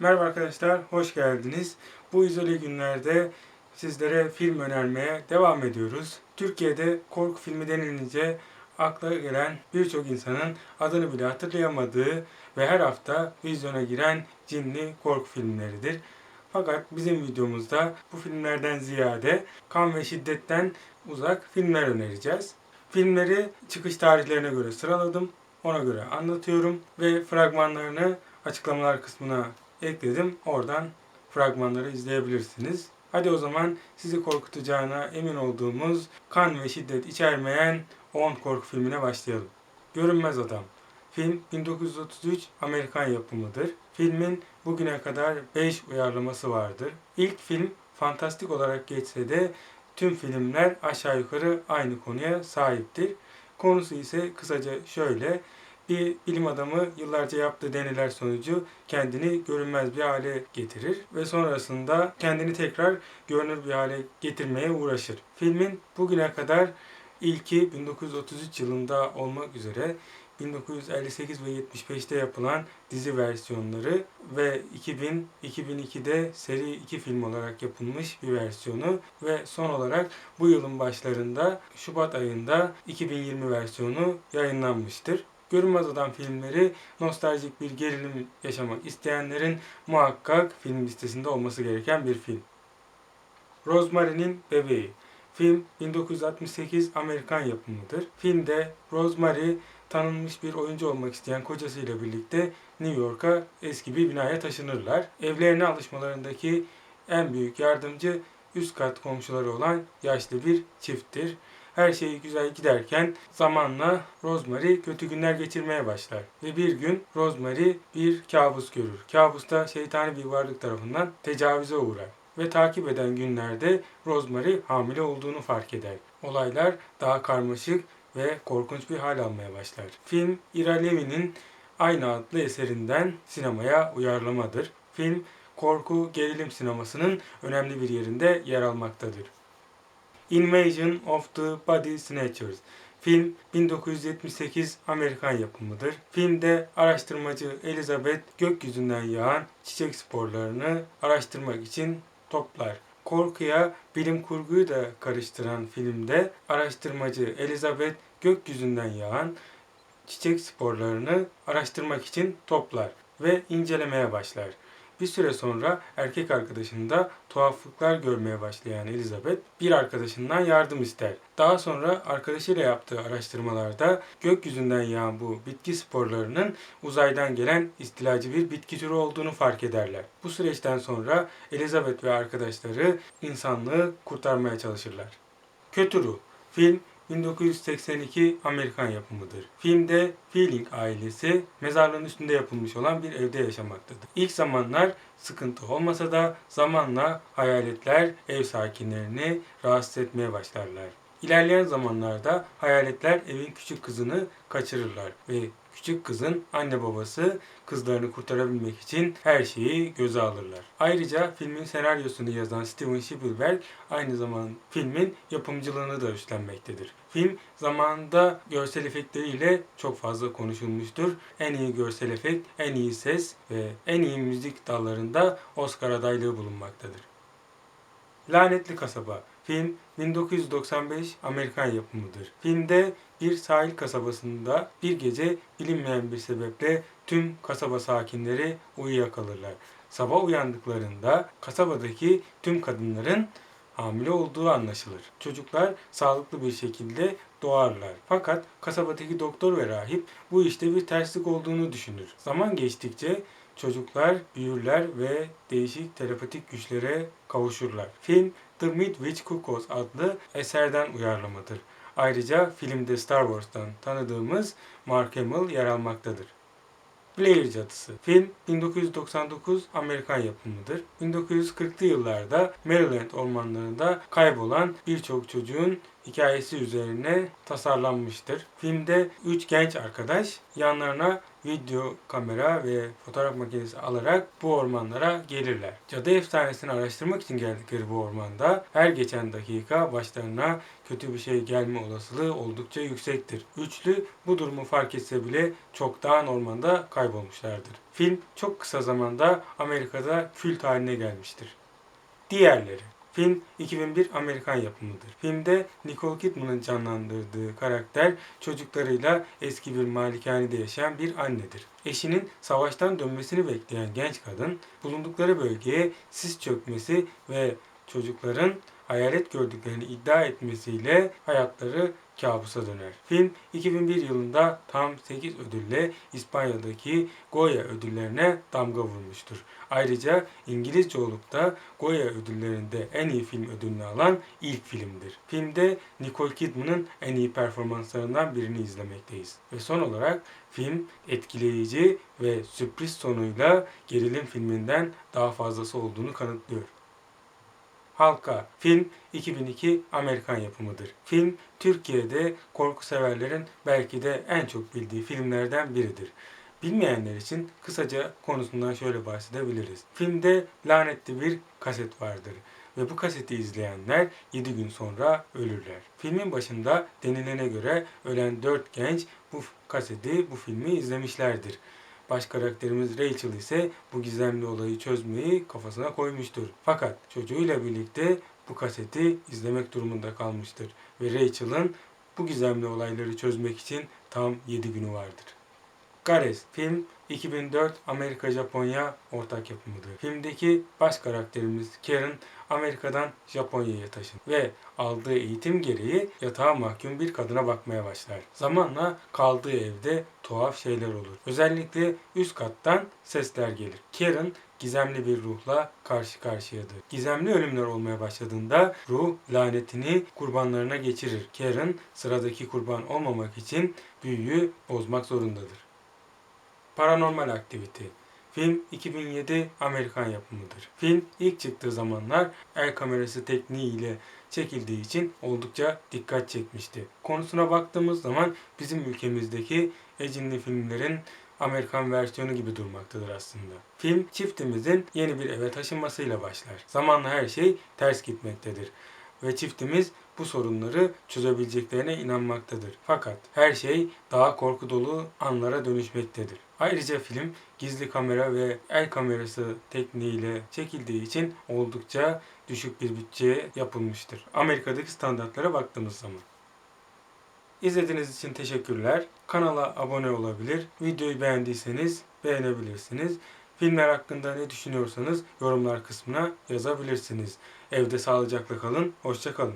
Merhaba arkadaşlar, hoş geldiniz. Bu izole günlerde sizlere film önermeye devam ediyoruz. Türkiye'de korku filmi denilince akla gelen birçok insanın adını bile hatırlayamadığı ve her hafta vizyona giren cinli korku filmleridir. Fakat bizim videomuzda bu filmlerden ziyade kan ve şiddetten uzak filmler önereceğiz. Filmleri çıkış tarihlerine göre sıraladım. Ona göre anlatıyorum ve fragmanlarını açıklamalar kısmına ekledim. Oradan fragmanları izleyebilirsiniz. Hadi o zaman sizi korkutacağına emin olduğumuz kan ve şiddet içermeyen 10 korku filmine başlayalım. Görünmez Adam. Film 1933 Amerikan yapımıdır. Filmin bugüne kadar 5 uyarlaması vardır. İlk film fantastik olarak geçse de tüm filmler aşağı yukarı aynı konuya sahiptir. Konusu ise kısaca şöyle. Bir bilim adamı yıllarca yaptığı deneyler sonucu kendini görünmez bir hale getirir ve sonrasında kendini tekrar görünür bir hale getirmeye uğraşır. Filmin bugüne kadar ilki 1933 yılında olmak üzere 1958 ve 75'te yapılan dizi versiyonları ve 2000-2002'de seri 2 film olarak yapılmış bir versiyonu ve son olarak bu yılın başlarında Şubat ayında 2020 versiyonu yayınlanmıştır. Görünmez Adam filmleri nostaljik bir gerilim yaşamak isteyenlerin muhakkak film listesinde olması gereken bir film. Rosemary'nin Bebeği Film 1968 Amerikan yapımıdır. Filmde Rosemary tanınmış bir oyuncu olmak isteyen kocasıyla birlikte New York'a eski bir binaya taşınırlar. Evlerine alışmalarındaki en büyük yardımcı üst kat komşuları olan yaşlı bir çifttir. Her şey güzel giderken zamanla Rosemary kötü günler geçirmeye başlar. Ve bir gün Rosemary bir kabus görür. Kabusta şeytani bir varlık tarafından tecavüze uğrar. Ve takip eden günlerde Rosemary hamile olduğunu fark eder. Olaylar daha karmaşık ve korkunç bir hal almaya başlar. Film Ira Levin'in aynı adlı eserinden sinemaya uyarlamadır. Film korku gerilim sinemasının önemli bir yerinde yer almaktadır. Invasion of the Body Snatchers Film 1978 Amerikan yapımıdır. Filmde araştırmacı Elizabeth gökyüzünden yağan çiçek sporlarını araştırmak için toplar. Korkuya bilim kurguyu da karıştıran filmde araştırmacı Elizabeth gökyüzünden yağan çiçek sporlarını araştırmak için toplar ve incelemeye başlar. Bir süre sonra erkek arkadaşında tuhaflıklar görmeye başlayan Elizabeth bir arkadaşından yardım ister. Daha sonra arkadaşıyla yaptığı araştırmalarda gökyüzünden yağan bu bitki sporlarının uzaydan gelen istilacı bir bitki türü olduğunu fark ederler. Bu süreçten sonra Elizabeth ve arkadaşları insanlığı kurtarmaya çalışırlar. Kötü Ruh Film 1982 Amerikan yapımıdır. Filmde Feeling ailesi mezarlığın üstünde yapılmış olan bir evde yaşamaktadır. İlk zamanlar sıkıntı olmasa da zamanla hayaletler ev sakinlerini rahatsız etmeye başlarlar. İlerleyen zamanlarda hayaletler evin küçük kızını kaçırırlar ve küçük kızın anne babası kızlarını kurtarabilmek için her şeyi göze alırlar. Ayrıca filmin senaryosunu yazan Steven Spielberg aynı zamanda filmin yapımcılığını da üstlenmektedir. Film zamanında görsel efektleriyle çok fazla konuşulmuştur. En iyi görsel efekt, en iyi ses ve en iyi müzik dallarında Oscar adaylığı bulunmaktadır. Lanetli Kasaba Film 1995 Amerikan yapımıdır. Filmde bir sahil kasabasında bir gece bilinmeyen bir sebeple tüm kasaba sakinleri uyuyakalırlar. Sabah uyandıklarında kasabadaki tüm kadınların hamile olduğu anlaşılır. Çocuklar sağlıklı bir şekilde doğarlar. Fakat kasabadaki doktor ve rahip bu işte bir terslik olduğunu düşünür. Zaman geçtikçe çocuklar büyürler ve değişik telepatik güçlere kavuşurlar. Film The Midwich Cuckoos adlı eserden uyarlamadır. Ayrıca filmde Star Wars'tan tanıdığımız Mark Hamill yer almaktadır. Blair Cadısı. Film 1999 Amerikan yapımıdır. 1940'lı yıllarda Maryland ormanlarında kaybolan birçok çocuğun hikayesi üzerine tasarlanmıştır. Filmde 3 genç arkadaş yanlarına video kamera ve fotoğraf makinesi alarak bu ormanlara gelirler. Cadı efsanesini araştırmak için geldikleri bu ormanda her geçen dakika başlarına kötü bir şey gelme olasılığı oldukça yüksektir. Üçlü bu durumu fark etse bile çoktan ormanda kaybolmuşlardır. Film çok kısa zamanda Amerika'da kült haline gelmiştir. Diğerleri Film 2001 Amerikan yapımıdır. Filmde Nicole Kidman'ın canlandırdığı karakter çocuklarıyla eski bir malikanede yaşayan bir annedir. Eşinin savaştan dönmesini bekleyen genç kadın bulundukları bölgeye sis çökmesi ve çocukların hayalet gördüklerini iddia etmesiyle hayatları kabusa döner. Film 2001 yılında tam 8 ödülle İspanya'daki Goya ödüllerine damga vurmuştur. Ayrıca İngilizce olup da Goya ödüllerinde en iyi film ödülünü alan ilk filmdir. Filmde Nicole Kidman'ın en iyi performanslarından birini izlemekteyiz. Ve son olarak film etkileyici ve sürpriz sonuyla gerilim filminden daha fazlası olduğunu kanıtlıyor. Halka film 2002 Amerikan yapımıdır. Film Türkiye'de korku severlerin belki de en çok bildiği filmlerden biridir. Bilmeyenler için kısaca konusundan şöyle bahsedebiliriz. Filmde lanetli bir kaset vardır ve bu kaseti izleyenler 7 gün sonra ölürler. Filmin başında denilene göre ölen 4 genç bu kaseti, bu filmi izlemişlerdir. Baş karakterimiz Rachel ise bu gizemli olayı çözmeyi kafasına koymuştur. Fakat çocuğuyla birlikte bu kaseti izlemek durumunda kalmıştır. Ve Rachel'ın bu gizemli olayları çözmek için tam 7 günü vardır. Gares film 2004 Amerika-Japonya ortak yapımıdır. Filmdeki baş karakterimiz Karen Amerika'dan Japonya'ya taşınır ve aldığı eğitim gereği yatağa mahkum bir kadına bakmaya başlar. Zamanla kaldığı evde tuhaf şeyler olur. Özellikle üst kattan sesler gelir. Karen gizemli bir ruhla karşı karşıyadır. Gizemli ölümler olmaya başladığında ruh lanetini kurbanlarına geçirir. Karen sıradaki kurban olmamak için büyüyü bozmak zorundadır. Paranormal Activity Film 2007 Amerikan yapımıdır. Film ilk çıktığı zamanlar el kamerası tekniğiyle çekildiği için oldukça dikkat çekmişti. Konusuna baktığımız zaman bizim ülkemizdeki ecinli filmlerin Amerikan versiyonu gibi durmaktadır aslında. Film çiftimizin yeni bir eve taşınmasıyla başlar. Zamanla her şey ters gitmektedir ve çiftimiz bu sorunları çözebileceklerine inanmaktadır. Fakat her şey daha korku dolu anlara dönüşmektedir. Ayrıca film gizli kamera ve el kamerası tekniğiyle çekildiği için oldukça düşük bir bütçeye yapılmıştır. Amerika'daki standartlara baktığımız zaman. İzlediğiniz için teşekkürler. Kanala abone olabilir. Videoyu beğendiyseniz beğenebilirsiniz. Filmler hakkında ne düşünüyorsanız yorumlar kısmına yazabilirsiniz. Evde sağlıcakla kalın. Hoşçakalın.